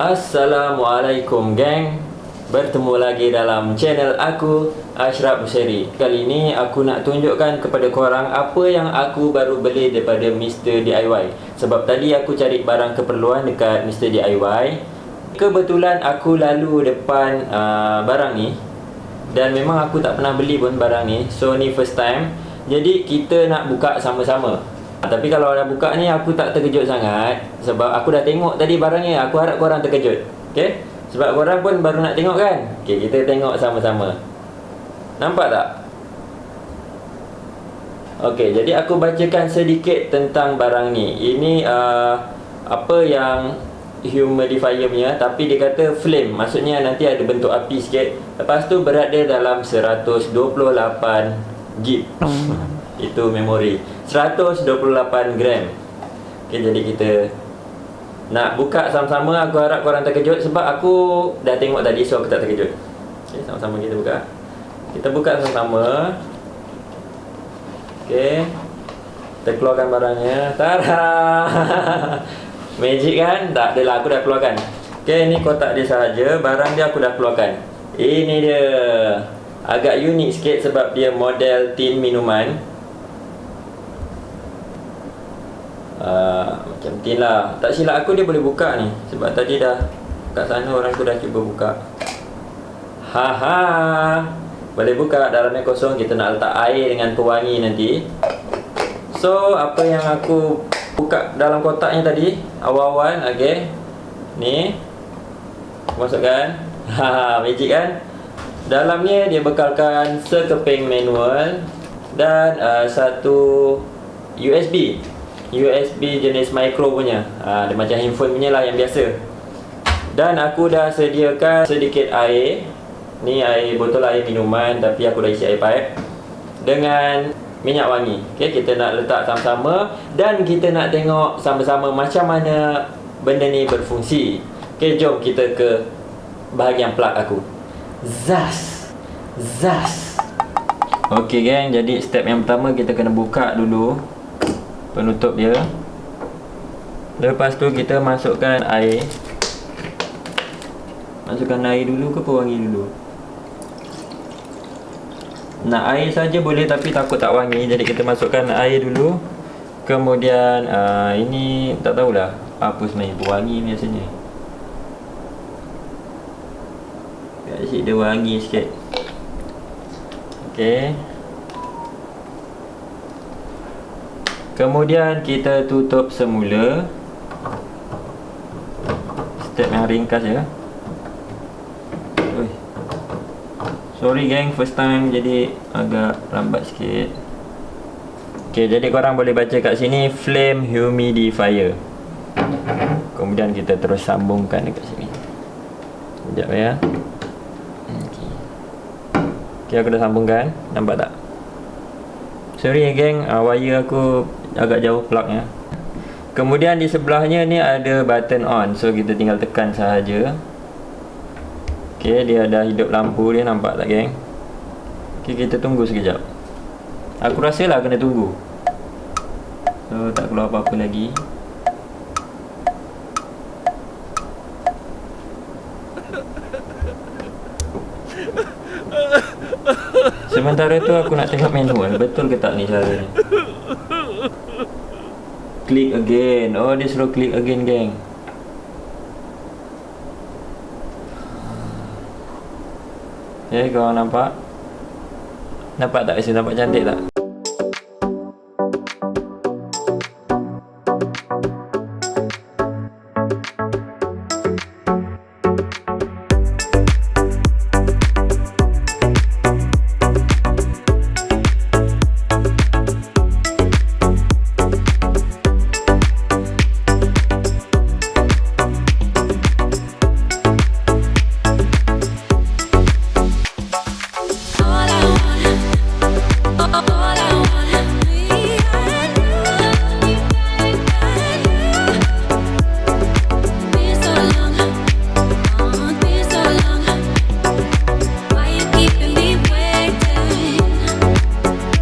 Assalamualaikum geng. Bertemu lagi dalam channel aku Ashraf Bushiri Kali ini aku nak tunjukkan kepada korang Apa yang aku baru beli daripada Mr. DIY Sebab tadi aku cari barang keperluan dekat Mr. DIY Kebetulan aku lalu depan uh, barang ni. Dan memang aku tak pernah beli pun barang ni. So ni first time. Jadi kita nak buka sama-sama tapi kalau dah buka ni aku tak terkejut sangat. Sebab aku dah tengok tadi barangnya Aku harap korang terkejut. Okay Sebab korang pun baru nak tengok kan? Okay kita tengok sama-sama. Nampak tak? Okay jadi aku bacakan sedikit tentang barang ni. Ini uh, Apa yang Humidifier punya Tapi dia kata flame. Maksudnya nanti ada bentuk api sikit. Lepas tu berat dia dalam 128 gig. Itu memori 128 gram. Okay jadi kita Nak buka sama-sama. Aku harap korang terkejut Sebab aku dah tengok tadi So aku tak terkejut. Okay sama-sama kita buka. Kita buka sama-sama. Okay Kita keluarkan barangnya. Tada Magic kan? Tak adalah aku dah keluarkan. Okay ni kotak dia sahaja. Barang dia aku dah keluarkan. Ini dia. Agak unik sikit sebab dia model tin minuman uh, Macam tin lah. Tak silap aku dia boleh buka ni. Sebab tadi dah Kat sana orang tu dah cuba buka. Haha Boleh buka dalamnya kosong. Kita nak letak air dengan pewangi nanti. So apa yang aku Buka dalam kotaknya tadi Awal-awal okay Ni. Masukkan. Haha magic kan? Dalamnya dia bekalkan sekeping manual dan uh, satu USB USB jenis micro punya. Ha, Dia macam handphone punya lah yang biasa. Dan aku dah sediakan sedikit air. Ni air botol air minuman Tapi aku dah isi air pipe Dengan minyak wangi. Okay, Kita nak letak sama-sama Dan kita nak tengok sama-sama macam mana Benda ni berfungsi. Okay, jom kita ke bahagian plug aku. Zas! Zas! Okay geng, jadi step yang pertama kita kena buka dulu penutup dia. Lepas tu kita masukkan air. Masukkan air dulu ke pewangi dulu? Nak air saja boleh tapi takut tak wangi. Jadi kita masukkan air dulu. Kemudian uh, ini tak tahulah apa sebenarnya pewangi biasanya. Asyik dia wangi sikit. Okay Kemudian kita tutup semula. Step yang ringkas ya. Ui. Sorry gang first time jadi agak lambat sikit. Ok jadi korang boleh baca kat sini Flame humidifier. Kemudian kita terus sambungkan dekat sini. Sekejap ya. Ok Ok aku dah sambungkan. Nampak tak? Sorry ya geng, uh, wire aku agak jauh plugnya. Kemudian di sebelahnya ni ada button on. So kita tinggal tekan sahaja. Okey, dia dah hidup lampu dia nampak tak geng? Okey, kita tunggu sekejap. Aku rasa lah kena tunggu. So tak keluar apa-apa lagi. Sementara tu aku nak tengok manual Betul ke tak ni cara ni Click again. Oh dia suruh click again geng. Eh kau nampak? Nampak tak nampak cantik tak